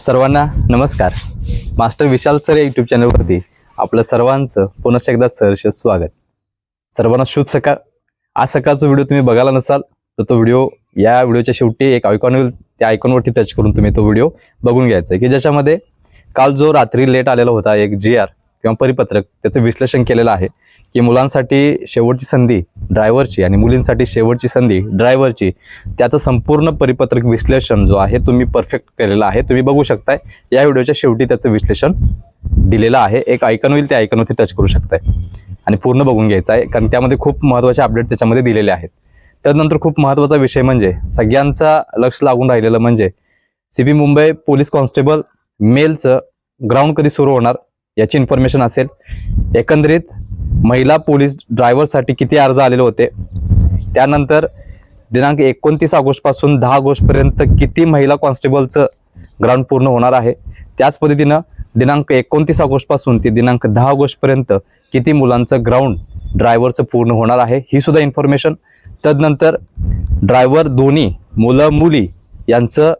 सर्वांना नमस्कार. Master Vishal sir या यूट्यूब चॅनलवरती आपलं सर्वांचं पुन्हा एकदा सहर्ष स्वागत. सर्वांना शुभ सकाळ. आज सकाळचा व्हिडिओ तुम्ही बघायला नसाल तर तो व्हिडिओ या व्हिडिओच्या शेवटी एक आयकॉन होईल त्या आयकॉनवरती टच करून तुम्ही तो व्हिडिओ बघून घ्यायचा आहे. की ज्याच्यामध्ये काल जो रात्री लेट आलेला होता एक जी आर किंवा परिपत्रक त्याचं विश्लेषण केलेलं आहे की मुलांसाठी शेवटची संधी ड्रायव्हरची आणि मुलींसाठी शेवटची संधी ड्रायव्हरची त्याचं संपूर्ण परिपत्रक विश्लेषण जो आहे तुम्ही परफेक्ट केलेलं आहे. तुम्ही बघू शकताय या व्हिडिओच्या शेवटी त्याचं विश्लेषण दिलेलं आहे. एक ऐकन होईल त्या ऐकनवरती टच करू शकताय. आणि पूर्ण बघून घ्यायचं आहे कारण त्यामध्ये खूप महत्त्वाचे अपडेट त्याच्यामध्ये दिलेले आहेत. त्यानंतर खूप महत्त्वाचा विषय म्हणजे सगळ्यांचा लक्ष लागून राहिलेलं म्हणजे C B Mumbai police constable मेलचं ground कधी सुरू होणार? याची इन्फॉर्मेशन असेल. एकंदरीत महिला पोलीस ड्रायव्हरसाठी किती अर्ज आलेले होते? त्यानंतर दिनांक एकोणतीस ऑगस्टपासून दहा ऑगस्टपर्यंत किती महिला कॉन्स्टेबलचं ग्राउंड पूर्ण होणार आहे? त्याच पद्धतीनं दिनांक एकोणतीस ऑगस्टपासून ते दिनांक दहा ऑगस्टपर्यंत किती मुलांचं ग्राउंड ड्रायव्हरचं पूर्ण होणार आहे? ही सुद्धा इन्फॉर्मेशन तदनंतर ड्रायव्हर दोन्ही मुलं मुली यांचं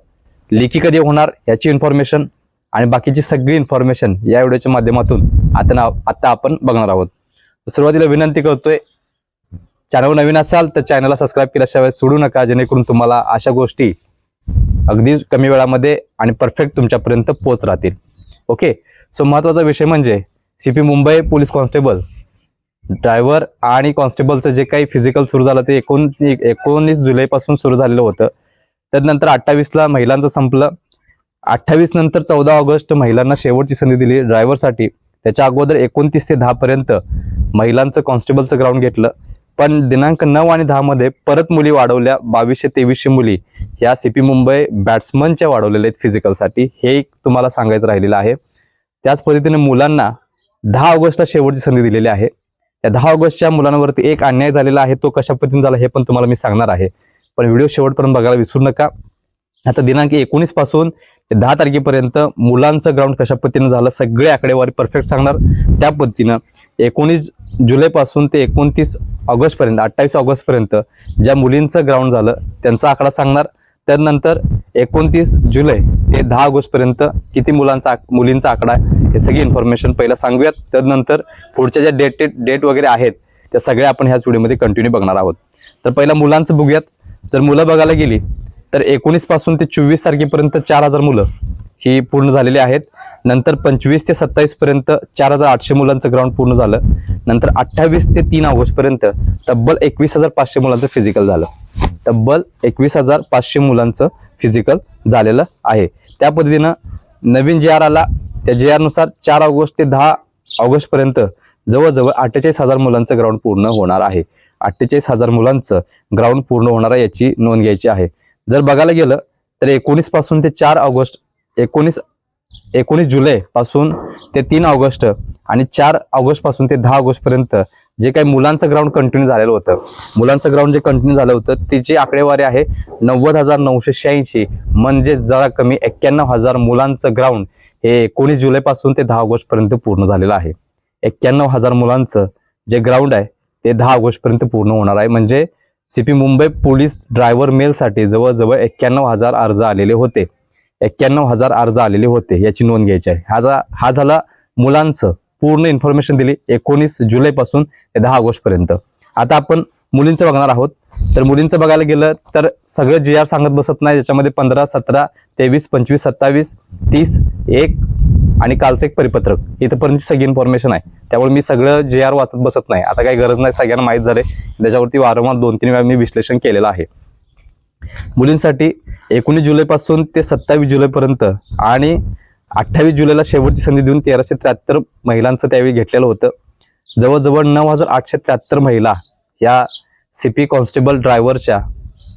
लेखी कधी होणार याची इन्फॉर्मेशन आणि बाकीची सगळी इन्फॉर्मेशन या व्हिडिओच्या माध्यमातून आता ना आता आपण बघणार आहोत. सुरुवातीला विनंती करतोय चॅनल नवीन असाल तर चॅनलला सबस्क्राईब केल्याशिवाय सोडू नका. जेणेकरून तुम्हाला अशा गोष्टी अगदी कमी वेळामध्ये आणि परफेक्ट तुमच्यापर्यंत पोच राहतील. ओके सो महत्त्वाचा विषय म्हणजे C P Mumbai police constable driver आणि कॉन्स्टेबलचं जे काही फिजिकल सुरू झालं ते एकोण एकोणीस जुलैपासून सुरू झालेलं होतं. त्यानंतर अठ्ठावीसला महिलांचं संपलं. अठ्ठावीस नंतर चौदा ऑगस्ट महिलांना शेवटची संधी दिली. ड्रायव्हरसाठी त्याच्या अगोदर एकोणतीस ते दहापर्यंत महिलांचं कॉन्स्टेबलचं ग्राउंड घेतलं. पण दिनांक नऊ आणि दहामध्ये परत मुली वाढवल्या. बावीसशे तेवीसशे मुली ह्या सीपी मुंबई बॅट्समनच्या वाढवलेल्या आहेत फिजिकलसाठी हे एक तुम्हाला सांगायचं राहिलेलं आहे. त्याच पद्धतीने मुलांना दहा ऑगस्टला शेवटची संधी दिलेली आहे. या दहा ऑगस्टच्या मुलांवरती एक अन्याय झालेला आहे. तो कशा पद्धतीने झाला हे पण तुम्हाला मी सांगणार आहे. पण व्हिडिओ शेवटपर्यंत बघायला विसरू नका. आता दिनांक एकोणीसपासून ते दहा तारखेपर्यंत मुलांचं ग्राउंड कशा पद्धतीनं झालं सगळे आकडेवारी परफेक्ट सांगणार. त्या पद्धतीनं एकोणीस जुलैपासून ते एकोणतीस ऑगस्टपर्यंत अठ्ठावीस ऑगस्टपर्यंत ज्या मुलींचं ग्राउंड झालं त्यांचा आकडा सांगणार. त्यानंतर एकोणतीस जुलै ते दहा ऑगस्टपर्यंत किती मुलांचा मुलींचा आकडा आहे हे सगळी इन्फॉर्मेशन पहिला सांगूयात. त्यानंतर पुढच्या ज्या डेट डेट वगैरे आहेत त्या सगळ्या आपण ह्याच व्हिडिओमध्ये कंटिन्यू बघणार आहोत. तर पहिला मुलांचं बघूयात. जर मुलं बघायला गेली तर एकोणीसपासून ते चोवीस तारखेपर्यंत चार हजार मुलं ही पूर्ण झालेली आहेत. नंतर पंचवीस ते सत्तावीस पर्यंत चार हजार आठशे मुलांचं ग्राउंड पूर्ण झालं. नंतर अठ्ठावीस ते तीन ऑगस्ट पर्यंत तब्बल एकवीस हजार पाचशे मुलांचं फिजिकल झालं. तब्बल एकवीस हजार पाचशे मुलांचं फिजिकल झालेलं आहे. त्या पद्धतीनं नवीन जे आर आला. त्या जे आरनुसार चार ऑगस्ट ते दहा ऑगस्ट पर्यंत जवळजवळ अठ्ठेचाळीस हजार मुलांचं ग्राउंड पूर्ण होणार आहे. अठ्ठेचाळीस हजार मुलांचं ग्राउंड पूर्ण होणार आहे याची नोंद घ्यायची आहे. जर बघायला गेलं तर एकोणीसपासून ते चार ऑगस्ट एकोणीस एकोणीस जुलै पासून ते तीन ऑगस्ट आणि चार ऑगस्टपासून ते दहा ऑगस्ट पर्यंत जे काही मुलांचं ग्राउंड कंटिन्यू झालेलं होतं. मुलांचं ग्राउंड जे कंटिन्यू झालं होतं तिची आकडेवारी आहे नव्वद हजार नऊशे शहाऐंशी म्हणजे जरा कमी एक्क्याण्णव हजार मुलांचं ग्राउंड हे एकोणीस जुलैपासून ते दहा ऑगस्ट पर्यंत पूर्ण झालेलं आहे. एक्क्याण्णव हजार मुलांचं जे ग्राउंड आहे ते दहा ऑगस्ट पर्यंत पूर्ण होणार आहे. म्हणजे सीपी मुंबई पोलीस ड्रायव्हर मेलसाठी जवळजवळ एक्क्याण्णव हजार अर्ज आलेले होते. एक्क्याण्णव हजार अर्ज आलेले होते याची नोंद घ्यायची आहे. हा जा- हा झाला मुलांचं पूर्ण इन्फॉर्मेशन दिली एकोणीस जुलैपासून ते दहा ऑगस्टपर्यंत आता आपण मुलींचं बघणार आहोत. तर मुलींचं बघायला गेलं तर सगळं जी आर सांगत बसत नाही ज्याच्यामध्ये पंधरा सतरा तेवीस पंचवीस सत्तावीस तीस एक आणि कालचं एक परिपत्रक. इथंपर्यंत सगळी इन्फॉर्मेशन आहे. त्यामुळे मी सगळं जे आर वाचत बसत नाही. आता काही गरज नाही सगळ्यांना माहीत झाले. त्याच्यावरती वारंवार दोन तीन वेळा मी विश्लेषण केलेलं आहे. मुलींसाठी एकोणीस जुलैपासून ते सत्तावीस जुलैपर्यंत आणि अठ्ठावीस जुलैला शेवटची संधी देऊन तेराशे त्र्याहत्तर महिलांचं त्यावेळी घेतलेलं होतं. जवळजवळ नऊ हजार आठशे त्र्याहत्तर महिला या सीपी कॉन्स्टेबल ड्रायव्हरच्या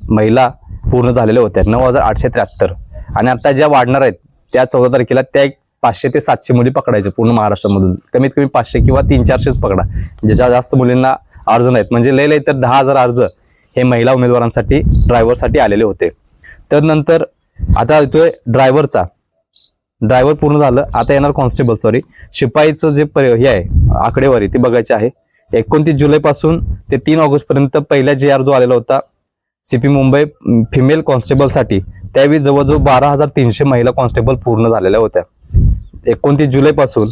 महिला पूर्ण झालेल्या होत्या. नऊ हजार आठशे त्र्याहत्तर. आणि आता ज्या वाढणार आहेत त्या चौदा तारखेला त्या एक पाचशे ते सातशे मुली पकडायच्या पूर्ण महाराष्ट्रामधून. कमीत कमी पाचशे किंवा तीन चारशेच पकडा. ज्याच्या जास्त मुलींना अर्ज नाहीत. म्हणजे लय लय तर दहा हजार अर्ज हे महिला उमेदवारांसाठी ड्रायव्हरसाठी आलेले होते. त्यानंतर आता येतोय ड्रायव्हरचा. ड्रायव्हर पूर्ण झालं. आता येणार कॉन्स्टेबल सॉरी शिपाईचं जे पर- हे आहे आकडेवारी ती बघायची आहे. एकोणतीस जुलैपासून ते तीन ऑगस्टपर्यंत पहिला जे आर जो आलेला होता सीपी मुंबई फिमेल कॉन्स्टेबलसाठी त्यावेळी जवळजवळ बारा हजार तीनशे महिला कॉन्स्टेबल पूर्ण झालेल्या होत्या. एकोणतीस जुलैपासून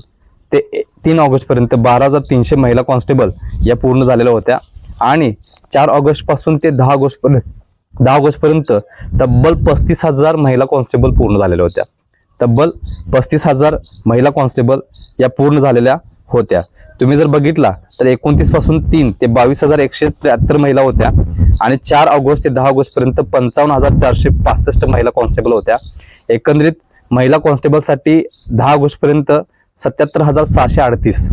ते ए- तीन ऑगस्टपर्यंत बारा हजार तीनशे महिला कॉन्स्टेबल या पूर्ण झालेल्या होत्या. आणि चार ऑगस्टपासून ते दहा ऑगस्टपर्यंत दहा ऑगस्टपर्यंत तब्बल पस्तीस हजार महिला कॉन्स्टेबल पूर्ण झालेल्या होत्या. तब्बल पस्तीस हजार महिला कॉन्स्टेबल या पूर्ण झालेल्या होत्या. तुम्ही जर बघितला तर एकोणतीसपासून तीन ते बावीस हजार एकशे त्र्याहत्तर महिला होत्या आणि चार ऑगस्ट ते दहा ऑगस्ट पर्यंत पंचावन्न हजार चारशे पासष्ट महिला कॉन्स्टेबल होत्या. एकंदरीत महिला कॉन्स्टेबलसाठी दहा ऑगस्टपर्यंत सत्याहत्तर हजार सहाशे अडतीस.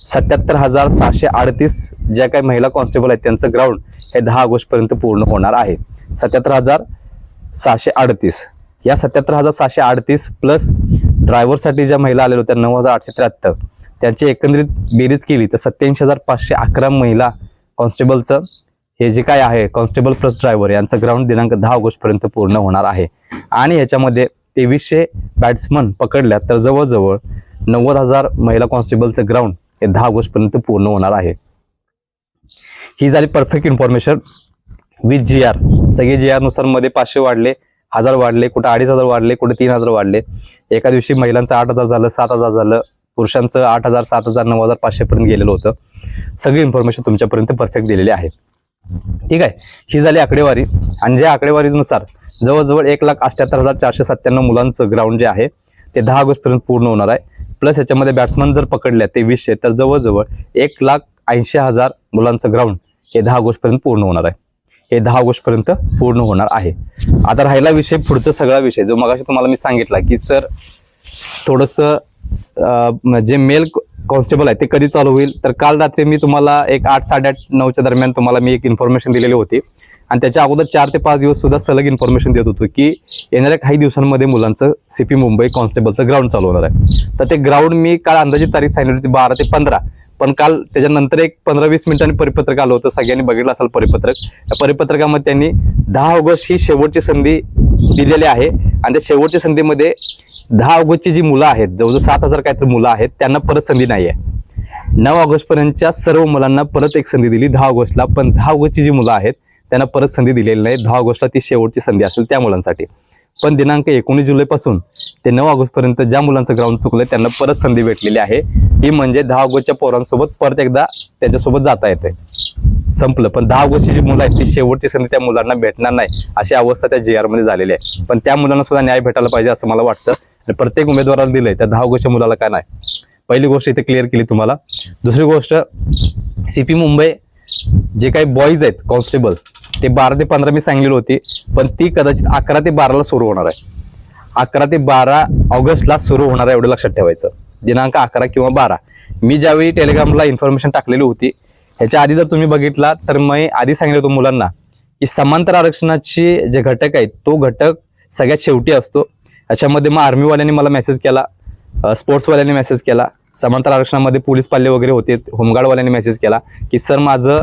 सत्याहत्तर हजार सहाशे अडतीस ज्या काही महिला कॉन्स्टेबल आहेत त्यांचं ग्राउंड हे दहा ऑगस्टपर्यंत पूर्ण होणार आहे. सत्याहत्तर हजार सहाशे अडतीस. या सत्याहत्तर हजार सहाशे अडतीस प्लस ड्रायव्हरसाठी ज्या महिला आलेल्या होत्या नऊ हजार आठशे त्र्याहत्तर. त्यांची एकंदरीत बेरीज केली तर सत्याऐंशी हजार पाचशे अकरा महिला कॉन्स्टेबलचं हे जे काय आहे कॉन्स्टेबल प्लस ड्रायव्हर यांचं ग्राउंड दिनांक दहा ऑगस्टपर्यंत पूर्ण होणार आहे. आणि ह्याच्यामध्ये तेवीसशे बॅट्समन पकडल्या तर जवळजवळ नव्वद हजार महिला कॉन्स्टेबलचं ग्राउंड हे दहा ऑगस्टपर्यंत पूर्ण होणार आहे. ही झाली perfect information with G R सगळे जी आरनुसारमध्ये पाचशे वाढले हजार वाढले कुठं अडीच हजार वाढले कुठे तीन हजार वाढले. एका दिवशी महिलांचं आठ हजार झालं सात हजार झालं. पुरुषांचं आठ हजार सात हजार नऊ हजार पाचशेपर्यंत गेलेलं होतं. सगळी इन्फॉर्मेशन तुमच्यापर्यंत परफेक्ट दिलेली आहे. ठीक आहे? ही झाली आकडेवारी. आणि ज्या आकडेवारीनुसार जवळजवळ एक लाख अठ्याहत्तर हजार चारशे सत्त्याण्णव मुलांचं ग्राउंड जे आहे ते दहा ऑगस्ट पर्यंत पूर्ण होणार आहे. प्लस याच्यामध्ये बॅट्समन जर पकडल्या तेवीसशे तर जवळजवळ एक लाख ऐंशी हजार मुलांचं ग्राउंड हे दहा ऑगस्ट पर्यंत पूर्ण होणार आहे. हे दहा ऑगस्ट पर्यंत पूर्ण होणार आहे. आता राहिला विषय पुढचा सगळा विषय जो मगाशी तुम्हाला मी सांगितला की सर थोडंसं जे मेल कॉन्स्टेबल आहे ते कधी चालू होईल? तर काल रात्री मी तुम्हाला एक आठ साडेआठ नऊच्या दरम्यान तुम्हाला मी एक इन्फॉर्मेशन दिलेली होती. आणि त्याच्या अगोदर चार ते पाच दिवस सुद्धा सलग इन्फॉर्मेशन देत होतो की येणाऱ्या काही दिवसांमध्ये मुलांचं सीपी मुंबई कॉन्स्टेबलचं ग्राउंड चालू होणार आहे. तर ते ग्राउंड मी काल अंदाजित तारीख सांगितली होती बारा ते पंधरा. पण काल त्याच्यानंतर एक पंधरा वीस मिनिटांनी परिपत्रक आलं होतं सगळ्यांनी बघितलं असेल परिपत्रक. त्या परिपत्रकामध्ये त्यांनी दहा ऑगस्ट ही शेवटची संधी दिलेली आहे. आणि त्या शेवटच्या संधीमध्ये दहा ऑगस्टची जी मुलं आहेत जवळजवळ सात हजार काहीतरी मुलं आहेत त्यांना परत संधी नाही आहे. नऊ ऑगस्टपर्यंतच्या सर्व मुलांना परत एक संधी दिली दहा ऑगस्टला. पण दहा ऑगस्टची जी मुलं आहेत त्यांना परत संधी दिलेली नाही. दहा ऑगस्टला ती शेवटची संधी असेल त्या मुलांसाठी. पण दिनांक एकोणीस जुलैपासून ते नऊ ऑगस्टपर्यंत ज्या मुलांचं ग्राउंड चुकलं त्यांना परत संधी भेटलेली आहे. ही म्हणजे दहा ऑगस्टच्या पोरांसोबत परत एकदा त्यांच्यासोबत जाता येते संपलं. पण दहा ऑगस्टची जी मुलं आहेत ती शेवटची संधी त्या मुलांना भेटणार नाही अशी अवस्था त्या जी आरमध्ये झालेली आहे. पण त्या मुलांना सुद्धा न्याय भेटायला पाहिजे असं मला वाटतं. आणि प्रत्येक उमेदवाराला दिलंय त्या दहा ऑगस्टच्या मुलाला काय नाही. पहिली गोष्ट इथे क्लिअर केली तुम्हाला. दुसरी गोष्ट सीपी मुंबई जे काही बॉईज आहेत कॉन्स्टेबल ते बारा ते पंधरा मी सांगलेली होती पण ती कदाचित अकरा ते बाराला सुरू होणार आहे. अकरा ते बारा ऑगस्टला सुरू होणार आहे एवढं लक्षात ठेवायचं. दिनांक अकरा किंवा बारा. मी ज्यावेळी टेलिग्रामला इन्फॉर्मेशन टाकलेली होती ह्याच्या आधी जर तुम्ही बघितला तर मी आधी सांगितलं होतं मुलांना की समांतर आरक्षणाचे जे घटक आहेत तो घटक सगळ्यात शेवटी असतो. याच्यामध्ये मग आर्मीवाल्यांनी मला मेसेज केला स्पोर्ट्सवाल्यांनी मेसेज केला समांतर आरक्षणामध्ये पोलीस पाल्ले वगैरे होते होमगार्डवाल्यांनी मेसेज केला की सर माझं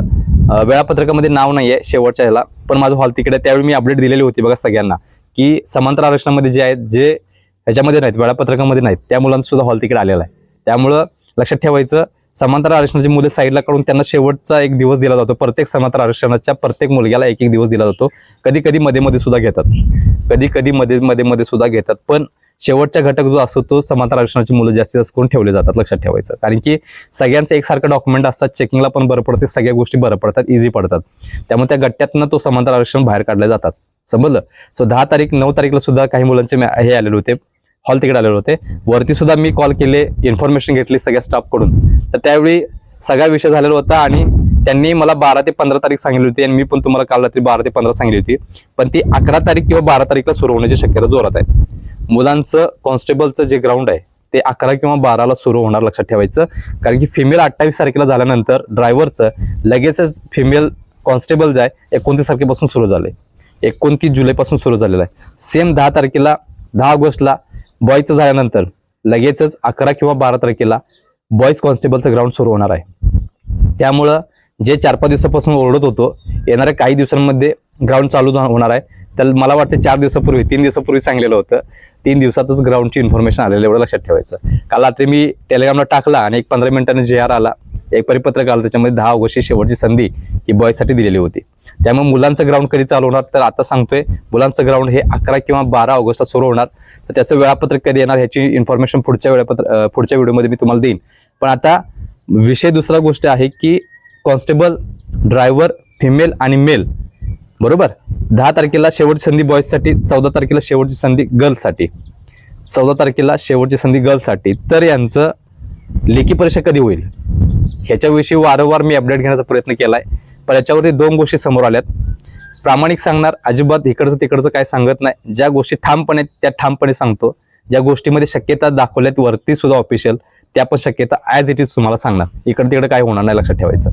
वेळापत्रकामध्ये नाव नाही आहे शेवटच्या ह्याला पण माझं हॉल तिकडे त्यावेळी मी अपडेट दिलेली होती बघा सगळ्यांना की समांतर आरक्षणामध्ये जे आहेत जे ह्याच्यामध्ये नाहीत वेळापत्रकामध्ये नाहीत त्या मुलांचा सुद्धा हॉल तिकडे आलेला आहे. त्यामुळं लक्षात ठेवायचं समांतर आरक्षणाची मुले साईडला काढून त्यांना शेवटचा एक दिवस दिला जातो. प्रत्येक समांतर आरक्षणाच्या प्रत्येक मुलग्याला एक एक दिवस दिला जातो. कधी कधी मध्ये मध्ये सुद्धा घेतात. कधी कधी मध्ये मध्ये मध्ये सुद्धा घेतात. पण शेवटचा घटक जो असतो तो समांतर आरक्षणाची मुलं जास्तीत जास्त करून ठेवले जातात लक्षात ठेवायचं. कारण की सगळ्यांचं एकसारखं डॉक्युमेंट असतात चेकिंगला पण बरं पडते सगळ्या गोष्टी बरं पडतात इझी पडतात. त्यामुळे त्या गट्ट्यातनं तो समांतर आरक्षण बाहेर काढले जातात. समजलं? सो दहा तारीख नऊ तारीखला सुद्धा काही मुलांचे हे आलेले होते हॉल तिकडे आलेले होते. वरती सुद्धा मी कॉल केले इन्फॉर्मेशन घेतली सगळ्या स्टाफकडून तर त्यावेळी सगळा विषय झालेला होता आणि त्यांनी मला बारा ते पंधरा तारीख सांगितली होती आणि मी पण तुम्हाला काल रात्री बारा ते पंधरा सांगितली होती. पण ती अकरा तारीख किंवा बारा तारीखला सुरू होण्याची शक्यता जोरात आहे. मुलांचं कॉन्स्टेबलचं जे ग्राउंड आहे ते अकरा किंवा बाराला सुरू होणार लक्षात ठेवायचं. कारण की फिमेल अठ्ठावीस तारखेला झाल्यानंतर ड्रायव्हरचं लगेचच फिमेल कॉन्स्टेबल जे आहे एकोणतीस तारखेपासून सुरू झालंय. एकोणतीस जुलैपासून सुरू झालेलं आहे. सेम दहा तारखेला दहा ऑगस्टला बॉयचं झाल्यानंतर लगेचच अकरा किंवा बारा तारखेला बॉईज कॉन्स्टेबलचं ग्राउंड सुरू होणार आहे. त्यामुळं जे चार पाच दिवसापासून ओरडत होतो येणाऱ्या काही दिवसांमध्ये ग्राउंड चालू झा- होणार आहे. तर मला वाटतं चार दिवसापूर्वी तीन दिवसापूर्वी सांगलेलं होतं. तीन दिवसातच ग्राउंडची इन्फॉर्मेशन आलेलं एवढं लक्षात ठेवायचं. काल रात्री मी टेलिग्रामला टाकला आणि एक पंधरा मिनिटांनी जे आर आला. एक परिपत्रक आलं त्याच्यामध्ये दहा ऑगस्टची शेवटची संधी ही बॉयसाठी दिलेली होती. त्यामुळे मुलांचं ग्राउंड कधी चालू होणार तर आता सांगतोय मुलांचं ग्राउंड हे अकरा किंवा बारा ऑगस्टला सुरू होणार. तर त्याचं वेळापत्रक कधी येणार ह्याची इन्फॉर्मेशन पुढच्या वेळापत्र पुढच्या व्हिडिओमध्ये मी तुम्हाला देईन. पण आता विषय दुसरा गोष्ट आहे की कॉन्स्टेबल ड्रायव्हर फिमेल आणि मेल. बरोबर? दहा तारखेला शेवटची संधी बॉईजसाठी चौदा तारखेला शेवटची संधी गर्ल्ससाठी. चौदा तारखेला शेवटची संधी गर्ल्ससाठी. तर यांचं लेखी परीक्षा कधी होईल? ह्याच्याविषयी वारंवार मी अपडेट घेण्याचा प्रयत्न केला आहे पण याच्यावरती दोन गोष्टी समोर आल्यात. प्रामाणिक सांगणार अजिबात इकडचं तिकडचं काय सांगत नाही. ज्या गोष्टी ठामपणे आहेत, त्या ठामपणे सांगतो. ज्या गोष्टीमध्ये शक्यता दाखवल्यात वरती सुद्धा ऑफिशियल त्या पण शक्यता ॲज इट इज तुम्हाला सांगणार. इकडे तिकडे काय होणार नाही लक्षात ठेवायचं.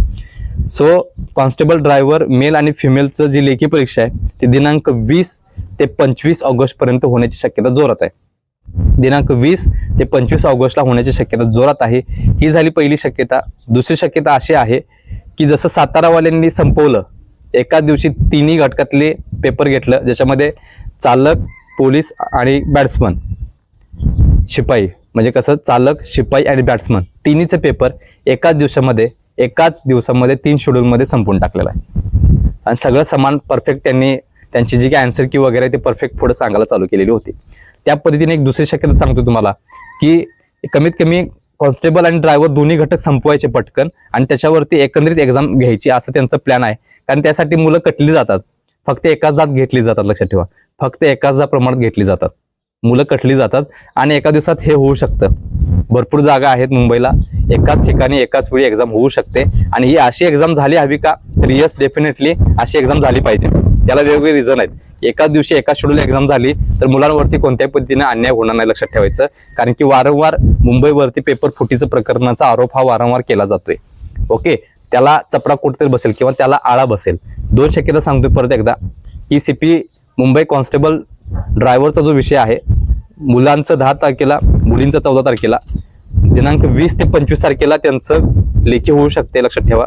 सो कॉन्स्टेबल ड्रायव्हर मेल आणि फिमेलचं जी लेखी परीक्षा आहे ती दिनांक वीस ते पंचवीस ऑगस्ट पर्यंत होण्याची शक्यता जोरात आहे. दिनांक वीस ते पंचवीस ऑगस्टला होण्याची शक्यता जोरात आहे. ही झाली पहिली शक्यता. दुसरी शक्यता अशी आहे की जसं सातारावाल्यांनी संपवलं एकाच दिवशी तिन्ही घटकातले पेपर घेतलं ज्याच्यामध्ये चालक पोलीस आणि बॅट्समन शिपाई. म्हणजे कसं चालक शिपाई आणि बॅट्समन तिन्हीचे पेपर एकाच दिवसामध्ये एकाच दिवसामध्ये तीन शेड्यूलमध्ये संपून टाकलेला आहे. आणि सगळं समान परफेक्ट त्यांनी त्यांची जी काही आन्सर की वगैरे आहे ते परफेक्ट पुढे सांगायला चालू केलेली होती. त्या पद्धतीने एक दुसरी शक्यता सांगतो तुम्हाला की कमीत कमी कॉन्स्टेबल आणि ड्रायव्हर दोन्ही घटक संपवायचे पटकन आणि त्याच्यावरती एकंदरीत एक्झाम घ्यायची असं त्यांचं प्लॅन आहे. कारण त्यासाठी मुलं कटली जातात. फक्त एकाच दात घेतली जातात लक्षात ठेवा. फक्त एकाच दा प्रमाणात घेतली जातात. मुलं कटली जातात आणि एका दिवसात हे होऊ शकतं. भरपूर जागा आहेत मुंबईला. एकाच ठिकाणी एकाच वेळी एक्झाम होऊ शकते. आणि ही अशी एक्झाम झाली हवी का? तर येस डेफिनेटली अशी एक्झाम झाली पाहिजे. त्याला वेगवेगळे रिझन आहेत. एकाच दिवशी एका शेड्यूल एक्झाम झाली तर मुलांवरती कोणत्याही पद्धतीने अन्याय होणार नाही लक्षात ठेवायचं. कारण की वारंवार मुंबईवरती पेपर फुटीचं प्रकरणाचा आरोप हा वारंवार केला जातोय. ओके त्याला चपडा कुठेतरी बसेल किंवा त्याला आळा बसेल. दोन शक्यता सांगतोय परत एकदा. की सीपी मुंबई कॉन्स्टेबल ड्रायव्हरचा जो विषय आहे मुलांचं दहा तारखेला मुलींचं चौदा तारखेला दिनांक वीस ते पंचवीस तारखेला त्यांचं लेखी होऊ शकते लक्षात ठेवा.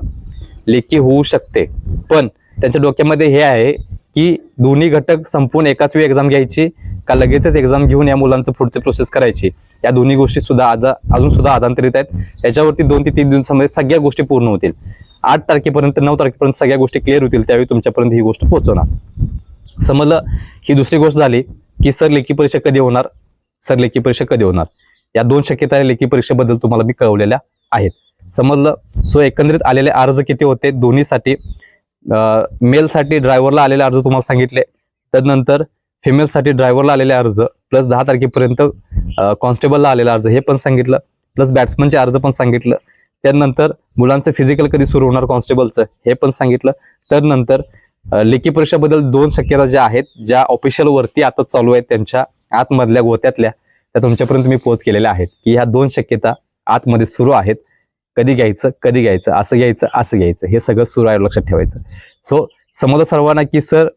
लेखी होऊ शकते. पण त्यांच्या डोक्यामध्ये हे आहे की दोन्ही घटक संपून एकाच वेळी एक्झाम घ्यायची का लगेचच एक्झाम घेऊन या मुलांचं पुढचं प्रोसेस करायची? या दोन्ही गोष्टी सुद्धा आदा अजून सुद्धा आदांतरित आहेत. याच्यावरती दोन ते तीन दिवसामध्ये सगळ्या गोष्टी पूर्ण होतील. आठ तारखेपर्यंत नऊ तारखेपर्यंत सगळ्या गोष्टी क्लिअर होतील त्यावेळी तुमच्यापर्यंत ही गोष्ट पोहोचवणार. समजलं? ही दुसरी गोष्ट झाली की सर लेखी परीक्षा कधी होणार? सर लेखी परीक्षा कधी होणार? या दोन शक्यता लेखी परीक्षेबद्दल तुम्हाला मी कळवलेल्या आहेत. समजलं? सो एकंदरीत आलेले अर्ज किती होते? दोन्हीसाठी मेलसाठी ड्रायव्हरला आलेले अर्ज तुम्हाला सांगितले. त्यानंतर फिमेलसाठी ड्रायव्हरला आलेले अर्ज प्लस दहा तारखेपर्यंत कॉन्स्टेबलला आलेला अर्ज हे पण सांगितलं. प्लस बॅट्समनचे अर्ज पण सांगितलं. त्यानंतर मुलांचं फिजिकल कधी सुरू होणार कॉन्स्टेबलचं हे पण सांगितलं. त्यानंतर नंतर लेखी परीक्षाबद्दल दोन शक्यता ज्या आहेत ज्या ऑफिशियल वरती आता चालू आहेत त्यांच्या आतमधल्या गोत्यातल्या त्या तुमच्यापर्यंत मी पोहोच केलेल्या आहेत की ह्या दोन शक्यता आतमध्ये सुरू आहेत. कधी घ्यायचं कधी घ्यायचं असं घ्यायचं असं घ्यायचं हे सगळं सुरू आहे लक्षात ठेवायचं. सो समजलं सर्वांना की सर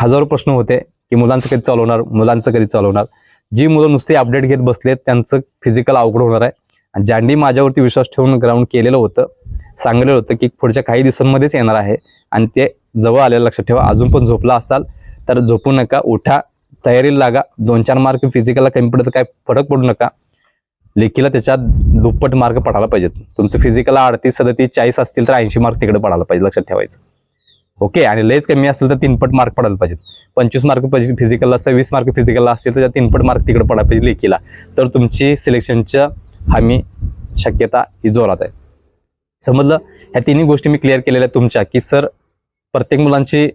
हजारो प्रश्न होते की मुलांचं कधी चालवणार मुलांचं कधी चालवणार जी मुलं नुसती अपडेट घेत बसलेत त्यांचं फिजिकल अवघड होणार आहे. आणि ज्यांनी माझ्यावरती विश्वास ठेवून ग्राउंड केलेलं होतं सांगलेलं होतं की पुढच्या काही दिवसांमध्येच येणार आहे. आणि ते जवळ आलेलं लक्षात ठेवा. अजून पण झोपला असाल तर झोपू नका उठा तयारीला लागा. दोन चार मार्क फिजिकलला कमी पडत काय फरक पडू नका. लेखीला त्याच्यात दुप्पट मार्क पडायला पाहिजेत. तुमचं फिजिकलला अडतीस सदतीस चाळीस असतील तर ऐंशी मार्क तिकडे पडायला पाहिजे लक्षात ठेवायचं. ओके आणि लयच कमी असेल तर तीनपट मार्क पडायला पाहिजेत. पंचवीस मार्क फिजिकलला सव्वीस मार्क फिजिकलला असतील तर त्या तीनपट मार्क तिकडे पडायला पाहिजे लेखीला. तर तुमची सिलेक्शनच्या हमी शक्यता ही जोरात आहे. समजलं? ह्या तिन्ही गोष्टी मी क्लिअर केलेल्या तुमच्या की सर प्रत्येक मुलांची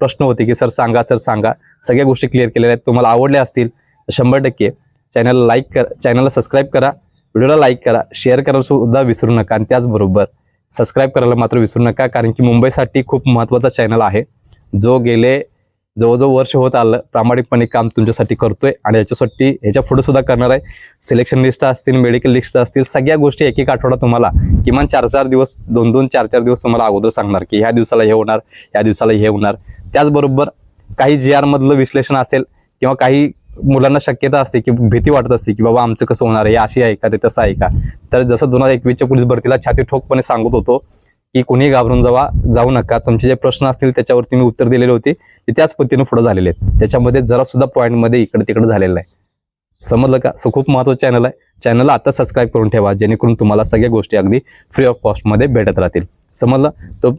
प्रश्न होते की सर सांगा सर सांगा. सगळ्या गोष्टी क्लिअर केलेल्या आहेत. तुम्हाला आवडल्या असतील तर शंभर टक्के चॅनलला लाईक करा चॅनलला सबस्क्राईब करा व्हिडिओला लाईक करा शेअर करायला सुद्धा विसरू नका. आणि त्याचबरोबर सबस्क्राईब करायला मात्र विसरू नका कारण की मुंबईसाठी खूप महत्त्वाचा चॅनल आहे. जो गेले जवळजवळ वर्ष होत आलं प्रामाणिकपणे काम तुमच्यासाठी करतोय आणि याच्यासाठी ह्याच्या पुढे सुद्धा करणार आहे. सिलेक्शन लिस्ट असतील मेडिकल लिस्ट असतील सगळ्या गोष्टी एक एक आठवडा तुम्हाला किमान चार चार दिवस दोन दोन चार चार दिवस तुम्हाला अगोदर सांगणार की ह्या दिवसाला हे होणार ह्या दिवसाला हे होणार. त्याचबरोबर काही जी आरमधलं विश्लेषण असेल किंवा काही मुलांना शक्यता असते की भीती वाटत असते की बाबा आमचं कसं होणार आहे हे अशी आहे का ते तसं आहे का? तर जसं दोन हजार एकवीसच्या पोलीस भरतीला छाती ठोकपणे सांगत होतो की कोणी घाबरून जावा जाऊ नका. तुमचे जे प्रश्न असतील त्याच्यावरती मी उत्तर दिलेले होते. ते त्याच पद्धतीने पुढे झालेले आहेत. त्याच्यामध्ये जरा सुद्धा पॉईंटमध्ये इकडे तिकडे झालेलं आहे समजलं का? सो खूप महत्त्वाचं चॅनल आहे. चॅनलला आता सबस्क्राईब करून ठेवा जेणेकरून तुम्हाला सगळ्या गोष्टी अगदी फ्री ऑफ कॉस्टमध्ये भेटत राहतील. समजलं? तो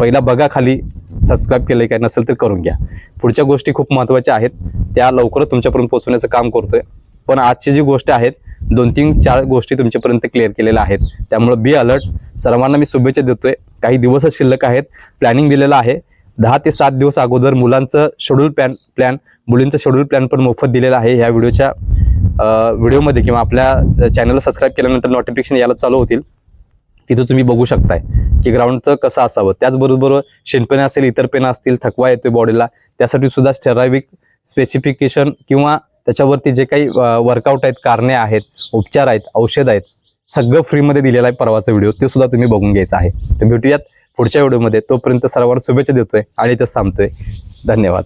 पहिला बघा खाली. सबस्क्राईब केलं काय नसेल तर करून घ्या. पुढच्या गोष्टी खूप महत्त्वाच्या आहेत. त्या लवकरच तुमच्यापर्यंत पोहोचवण्याचं काम करतोय. पण आजची जी गोष्ट आहेत दोन तीन चार गोष्टी तुमच्यापर्यंत क्लिअर केलेल्या आहेत. त्यामुळे बी अलर्ट सर्वांना मी शुभेच्छा देतोय. काही दिवसच शिल्लक आहेत. प्लॅनिंग दिलेलं आहे. दहा ते सात दिवस अगोदर मुलांचं शेड्यूल प्लॅन प्लॅन मुलींचं शेड्यूल प्लॅन पण मोफत दिलेला आहे. ह्या व्हिडिओच्या व्हिडिओमध्ये किंवा आपल्या चॅनलला सबस्क्राईब केल्यानंतर नोटिफिकेशन यायला चालू होतील. तिथं तुम्ही बघू शकताय की ग्राउंडचं कसं असावं. त्याचबरोबर शेणपेनं असेल इतर पेनं असतील थकवा येतोय बॉडीला त्यासाठी सुद्धा स्टेराविक स्पेसिफिकेशन किंवा त्याच्यावरती जे काही वर्कआउट आहेत कारणे आहेत उपचार आहेत औषध आहेत सगळं फ्रीमध्ये दिलेलं आहे परवाचा व्हिडिओ. ते सुद्धा तुम्ही बघून घ्यायचा आहे. तर भेटूयात. पुढच्या व्हिडिओमध्ये तोपर्यंत सर्वांना शुभेच्छा देतोय आणि इथंच थांबतोय. धन्यवाद.